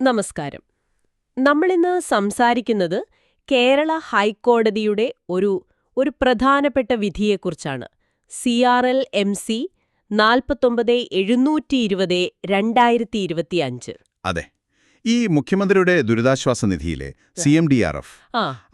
നമസ്കാരം. നമ്മളിന്ന് സംസാരിക്കുന്നത് കേരള ഹൈക്കോടതിയുടെ ഒരു ഒരു പ്രധാനപ്പെട്ട വിധിയെക്കുറിച്ചാണ്. C R L M C നാൽപ്പത്തൊമ്പത് എഴുന്നൂറ്റി ഇരുപത് രണ്ടായിരത്തി ഇരുപത്തിയഞ്ച് അതെ. ഈ മുഖ്യമന്ത്രിയുടെ ദുരിതാശ്വാസ നിധിയിലെ C M D R F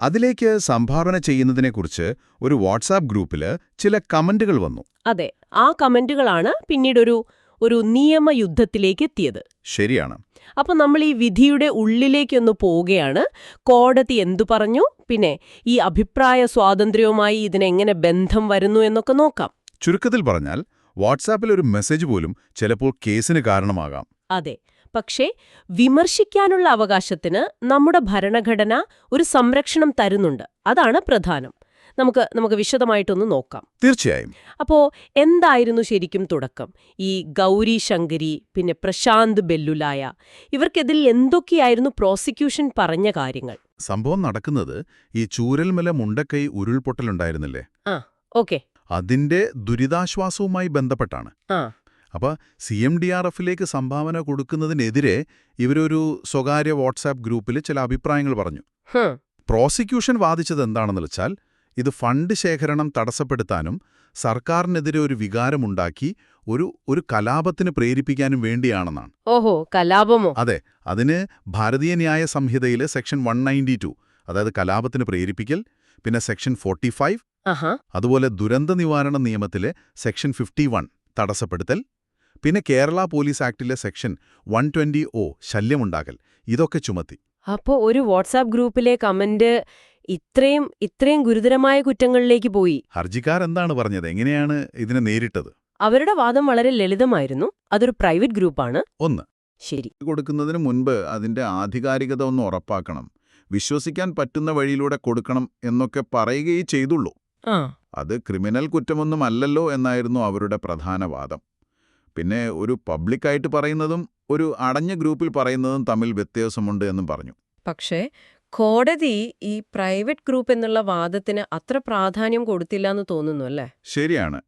അതിലേക്ക് സംഭാവന ചെയ്യുന്നതിനെക്കുറിച്ച് ഒരു വാട്സാപ്പ് ഗ്രൂപ്പിൽ ചില കമന്റുകൾ വന്നു. അതെ. ആ കമന്റുകളാണ് പിന്നീടൊരു ഒരു നിയമയുദ്ധത്തിലേക്ക് എത്തിയത്. ശരിയാണ്. അപ്പോൾ നമ്മൾ ഈ വിധിയുടെ ഉള്ളിലേക്കൊന്ന് പോവുകയാണ്. കോടതി എന്തു പറഞ്ഞു? പിന്നെ ഈ അഭിപ്രായ സ്വാതന്ത്ര്യവുമായി ഇതിനെങ്ങനെ ബന്ധം വരുന്നു എന്നൊക്കെ നോക്കാം. ചുരുക്കത്തിൽ പറഞ്ഞാൽ വാട്സാപ്പിൽ ഒരു മെസ്സേജ് പോലും ചിലപ്പോൾ കേസിന് കാരണമാകാം. അതെ. പക്ഷേ വിമർശിക്കാനുള്ള അവകാശത്തിന് നമ്മുടെ ഭരണഘടന ഒരു സംരക്ഷണം തരുന്നുണ്ട്. അതാണ് പ്രധാനം. നമുക്ക് നമുക്ക് വിശദമായിട്ടൊന്ന് നോക്കാം. തീർച്ചയായും. അപ്പോ എന്തായിരുന്നു ശരിക്കും തുടക്കം? ഈ ഗൗരി ശങ്കരി പിന്നെ പ്രശാന്ത് ബെല്ലുലായ ഇവർക്കെതിൽ എന്തൊക്കെയായിരുന്നു പ്രോസിക്യൂഷൻ പറഞ്ഞ കാര്യങ്ങൾ? സംഭവം നടക്കുന്നത് ഈ ചൂരൽമല മുണ്ടക്കൈ ഉരുൾപൊട്ടലുണ്ടായിരുന്നില്ലേ? ആ ഓക്കെ. അതിന്റെ ദുരിതാശ്വാസവുമായി ബന്ധപ്പെട്ടാണ്. അപ്പോൾ അപ്പൊ സി എം ഡി ആർ എഫിലേക്ക് സംഭാവന കൊടുക്കുന്നതിനെതിരെ ഇവരൊരു സ്വകാര്യ വാട്സാപ്പ് ഗ്രൂപ്പിൽ ചില അഭിപ്രായങ്ങൾ പറഞ്ഞു. പ്രോസിക്യൂഷൻ വാദിച്ചത് എന്താണെന്ന് വെച്ചാൽ ഇത് ഫണ്ട് ശേഖരണം തടസ്സപ്പെടുത്താനും സർക്കാരിനെതിരെ ഒരു വികാരമുണ്ടാക്കി ഒരു ഒരു കലാപത്തിന് പ്രേരിപ്പിക്കാനും വേണ്ടിയാണെന്നാണ്. ഓഹോ കലാപമോ? അതെ അതിന് ഭാരതീയ ന്യായ സംഹിതയിലെ സെക്ഷൻ വൺ അതായത് കലാപത്തിന് പ്രേരിപ്പിക്കൽ പിന്നെ സെക്ഷൻ ഫോർട്ടി ഫൈവ് അതുപോലെ ദുരന്ത നിവാരണ നിയമത്തിലെ സെക്ഷൻ ഫിഫ്റ്റി വൺ തടസ്സപ്പെടുത്തൽ പിന്നെ കേരള പോലീസ് ആക്ടിലെ സെക്ഷൻ വൺ ട്വന്റി ഒ ശല്യമുണ്ടാക്കൽ ഇതൊക്കെ ചുമത്തി. അപ്പോ ഒരു വാട്സാപ്പ് ഗ്രൂപ്പിലെ കമന്റ് ഇത്രയും ഇത്രയും ഗുരുതരമായ കുറ്റങ്ങളിലേക്ക് പോയി. ഹർജിക്കാർ എന്താണ് പറഞ്ഞത്? എങ്ങനെയാണ് ഇതിനെ നേരിട്ടത്? അവരുടെ വാദം വളരെ ലളിതമായിരുന്നു. അതൊരു പ്രൈവറ്റ് ഗ്രൂപ്പാണ്. ഒന്ന്. ശരി. കൊടുക്കുന്നതിന് മുൻപ് അതിന്റെ ആധികാരികത ഒന്ന് ഉറപ്പാക്കണം. വിശ്വസിക്കാൻ പറ്റുന്ന വഴിയിലൂടെ കൊടുക്കണം എന്നൊക്കെ പറയുകയേ ചെയ്തുള്ളൂ. ആ. അത് ക്രിമിനൽ കുറ്റമൊന്നും അല്ലല്ലോ എന്നായിരുന്നു അവരുടെ പ്രധാന വാദം. പിന്നെ ഒരു പബ്ലിക്കായിട്ട് പറയുന്നതും ഒരു അടഞ്ഞ ഗ്രൂപ്പിൽ പറയുന്നതും തമ്മിൽ വ്യത്യാസമുണ്ട് എന്നും പറഞ്ഞു. പക്ഷേ കോടതി ഈ പ്രൈവറ്റ് ഗ്രൂപ്പ് എന്നുള്ള വാദത്തിന് അത്ര പ്രാധാന്യം കൊടുത്തില്ല എന്ന് തോന്നുന്നു അല്ലേ? ശരിയാണ്.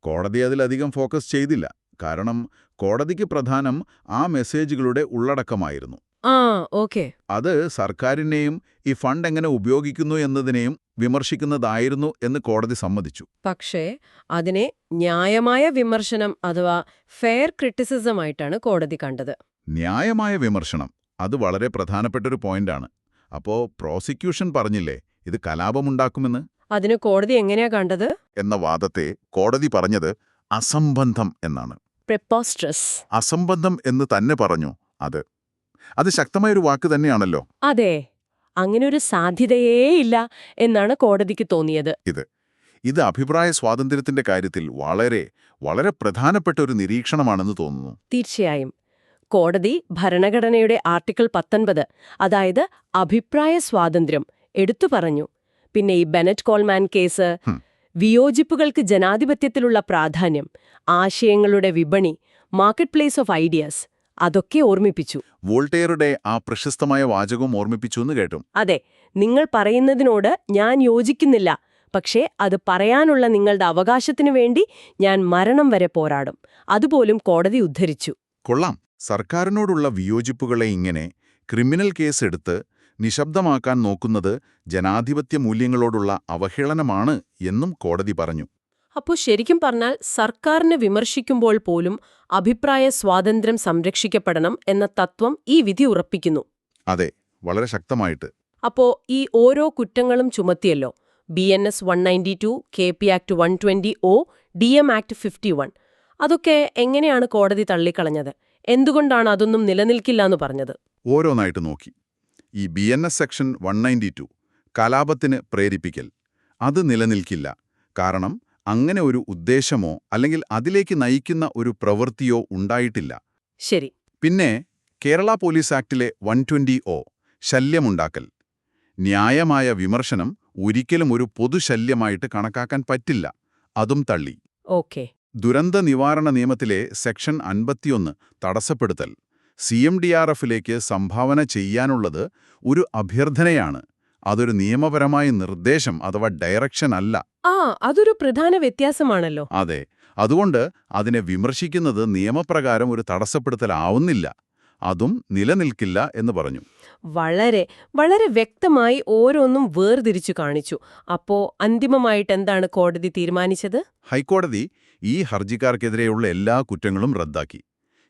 കോടതി അതിലധികം ഫോക്കസ് ചെയ്തില്ല. കാരണം കോടതിക്ക് പ്രധാനം ആ മെസ്സേജുകളുടെ ഉള്ളടക്കമായിരുന്നു. ആ ഓക്കെ. അത് സർക്കാരിനെയും ഈ ഫണ്ട് എങ്ങനെ ഉപയോഗിക്കുന്നു എന്നതിനെയും വിമർശിക്കുന്നതായിരുന്നു എന്ന് കോടതി സമ്മതിച്ചു. പക്ഷേ അതിനെ ന്യായമായ വിമർശനം അഥവാ ഫെയർ ക്രിറ്റിസിസം ആയിട്ടാണ് കോടതി കണ്ടത്. ന്യായമായ വിമർശനം. അത് വളരെ പ്രധാനപ്പെട്ടൊരു പോയിന്റാണ്. അപ്പോ പ്രോസിക്യൂഷൻ പറഞ്ഞില്ലേ ഇത് കലാപമുണ്ടാക്കുമെന്ന്? അതിന് കോടതി എങ്ങനെയാ കണ്ടത്? എന്ന വാദത്തെ കോടതി പറഞ്ഞത് അസംബന്ധം എന്നാണ്. പ്രെപ്പോസ്ട്രസ് അസംബന്ധം എന്ന് തന്നെ പറഞ്ഞു അത്. അത് ശക്തമായൊരു വാക്ക് തന്നെയാണല്ലോ. അതെ. അങ്ങനെ ഒരു സാധ്യതയേ ഇല്ല എന്നാണ് കോടതിക്ക് തോന്നിയത്. ഇത് അഭിപ്രായ സ്വാതന്ത്ര്യത്തിന്റെ കാര്യത്തിൽ വളരെ വളരെ പ്രധാനപ്പെട്ട ഒരു നിരീക്ഷണമാണെന്ന് തോന്നുന്നു. തീർച്ചയായും. കോടതി ഭരണഘടനയുടെ ആർട്ടിക്കിൾ പത്തൊൻപത് അതായത് അഭിപ്രായ സ്വാതന്ത്ര്യം എടുത്തു പറഞ്ഞു. പിന്നെ ഈ ബെനറ്റ് കോൾമാൻ കേസ് വിയോജിപ്പുകൾക്ക് ജനാധിപത്യത്തിലുള്ള പ്രാധാന്യം ആശയങ്ങളുടെ വിപണി മാർക്കറ്റ് പ്ലേസ് ഓഫ് ഐഡിയാസ് അതൊക്കെ ഓർമ്മിപ്പിച്ചു. വോൾട്ടേറുടെ ആ പ്രശസ്തമായ വാചകവും ഓർമ്മിപ്പിച്ചു എന്ന് കേട്ടു. അതെ നിങ്ങൾ പറയുന്നതിനോട് ഞാൻ യോജിക്കുന്നില്ല. പക്ഷേ അത് പറയാനുള്ള നിങ്ങളുടെ അവകാശത്തിനു വേണ്ടി ഞാൻ മരണം വരെ പോരാടും. അതുപോലും കോടതി ഉദ്ധരിച്ചു. കൊള്ളാം. സർക്കാരിനോടുള്ള വിയോജിപ്പുകളെ ഇങ്ങനെ ക്രിമിനൽ കേസെടുത്ത് നിശബ്ദമാക്കാൻ നോക്കുന്നത് ജനാധിപത്യ മൂല്യങ്ങളോടുള്ള അവഹേളനമാണ് എന്നും കോടതി പറഞ്ഞു. അപ്പോൾ ശരിക്കും പറഞ്ഞാൽ സർക്കാരിനെ വിമർശിക്കുമ്പോൾ പോലും അഭിപ്രായ സ്വാതന്ത്ര്യം സംരക്ഷിക്കപ്പെടണം എന്ന തത്വം ഈ വിധി ഉറപ്പിക്കുന്നു. അതെ വളരെ ശക്തമായിട്ട്. അപ്പോ ഈ ഓരോ കുറ്റങ്ങളും ചുമത്തിയല്ലോ. B N S one ninety two K P act one twenty O D M act fifty one. അതൊക്കെ എങ്ങനെയാണ് കോടതി തള്ളിക്കളഞ്ഞത്? എന്തുകൊണ്ടാണ് അതൊന്നും നിലനിൽക്കില്ല എന്ന് പറഞ്ഞത്? ഓരോന്നായിട്ട് നോക്കി. ഈ B N S section one ninety two കലാപത്തിന് പ്രേരിപ്പിക്കൽ. അത് നിലനിൽക്കില്ല. കാരണം അങ്ങനെ ഒരു ഉദ്ദേശമോ അല്ലെങ്കിൽ അതിലേക്ക് നയിക്കുന്ന ഒരു പ്രവൃത്തിയോ ഉണ്ടായിട്ടില്ല. ശരി. പിന്നെ കേരള പോലീസ് ആക്ടിലെ വൺ ട്വന്റി ഒ ശല്യമുണ്ടാക്കൽ. ന്യായമായ വിമർശനം ഒരിക്കലും ഒരു പൊതുശല്യമായിട്ട് കണക്കാക്കാൻ പറ്റില്ല. അതും തള്ളി. ഓക്കെ. ദുരന്ത നിവാരണ നിയമത്തിലെ സെക്ഷൻ അൻപത്തിയൊന്ന് തടസ്സപ്പെടുത്തൽ. സി എം ഡി ആർ എഫിലേക്ക് സംഭാവന ചെയ്യാനുള്ളത് ഒരു അഭ്യർത്ഥനയാണ്. അതൊരു നിയമപരമായ നിർദ്ദേശം അഥവാ ഡയറക്ഷൻ അല്ല. ആ അതൊരു പ്രധാന വ്യത്യാസമാണല്ലോ. അതെ. അതുകൊണ്ട് അതിനെ വിമർശിക്കുന്നത് നിയമപ്രകാരം ഒരു തടസ്സപ്പെടുത്തലാവുന്നില്ല. അതും നിലനിൽക്കില്ല എന്ന് പറഞ്ഞു. വളരെ വളരെ വ്യക്തമായി ഓരോന്നും വേർതിരിച്ചു കാണിച്ചു. അപ്പോ അന്തിമമായിട്ട് എന്താണ് കോടതി തീരുമാനിച്ചത്? ഹൈക്കോടതി ഈ ഹർജിക്കാർക്കെതിരെയുള്ള എല്ലാ കുറ്റങ്ങളും റദ്ദാക്കി.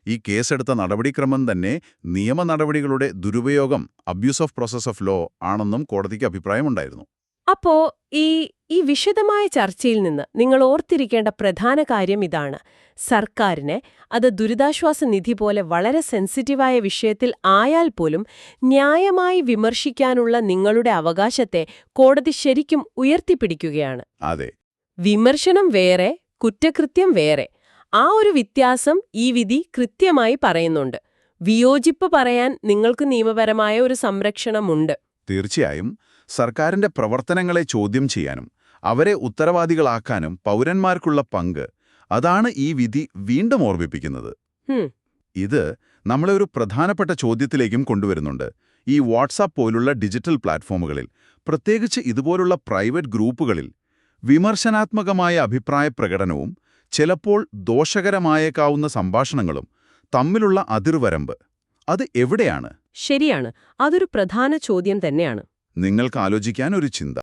ഈ കേസെടുത്ത നടപടിക്രമം തന്നെ നിയമ നടപടികളുടെ ദുരുപയോഗം abuse of process of law ആണെന്നും കോടതിക്ക് അഭിപ്രായമുണ്ടായിരുന്നു. അപ്പോ ഈ ഈ വിശദമായ ചർച്ചയിൽ നിന്ന് നിങ്ങൾ ഓർത്തിരിക്കേണ്ട പ്രധാന കാര്യം ഇതാണ്. സർക്കാരിനെ അത് ദുരിതാശ്വാസ നിധി പോലെ വളരെ സെൻസിറ്റീവായ വിഷയത്തിൽ ആയാൽ പോലും ന്യായമായി വിമർശിക്കാനുള്ള നിങ്ങളുടെ അവകാശത്തെ കോടതി ശരിക്കും ഉയർത്തിപ്പിടിക്കുകയാണ്. അതെ. വിമർശനം വേറെ കുറ്റകൃത്യം വേറെ. ആ ഒരു വ്യത്യാസം ഈ വിധി കൃത്യമായി പറയുന്നുണ്ട്. വിയോജിപ്പ് പറയാൻ നിങ്ങൾക്ക് നിയമപരമായ ഒരു സംരക്ഷണമുണ്ട്. തീർച്ചയായും. സർക്കാരിന്റെ പ്രവർത്തനങ്ങളെ ചോദ്യം ചെയ്യാനും അവരെ ഉത്തരവാദികളാക്കാനും പൗരന്മാർക്കുള്ള പങ്ക് അതാണ് ഈ വിധി വീണ്ടും ഓർമ്മിപ്പിക്കുന്നത്. ഇത് നമ്മളെ ഒരു പ്രധാനപ്പെട്ട ചോദ്യത്തിലേക്കും കൊണ്ടുവരുന്നുണ്ട്. ഈ വാട്സാപ്പ് പോലുള്ള ഡിജിറ്റൽ പ്ലാറ്റ്ഫോമുകളിൽ പ്രത്യേകിച്ച് ഇതുപോലുള്ള പ്രൈവറ്റ് ഗ്രൂപ്പുകളിൽ വിമർശനാത്മകമായ അഭിപ്രായ പ്രകടനവും ചിലപ്പോൾ ദോഷകരമായേക്കാവുന്ന സംഭാഷണങ്ങളും തമ്മിലുള്ള അതിർവരമ്പ്. അത് എവിടെയാണ്? ശരിയാണ്. അതൊരു പ്രധാന ചോദ്യം തന്നെയാണ്. നിങ്ങൾക്ക് ആലോചിക്കാൻ ഒരു ചിന്ത.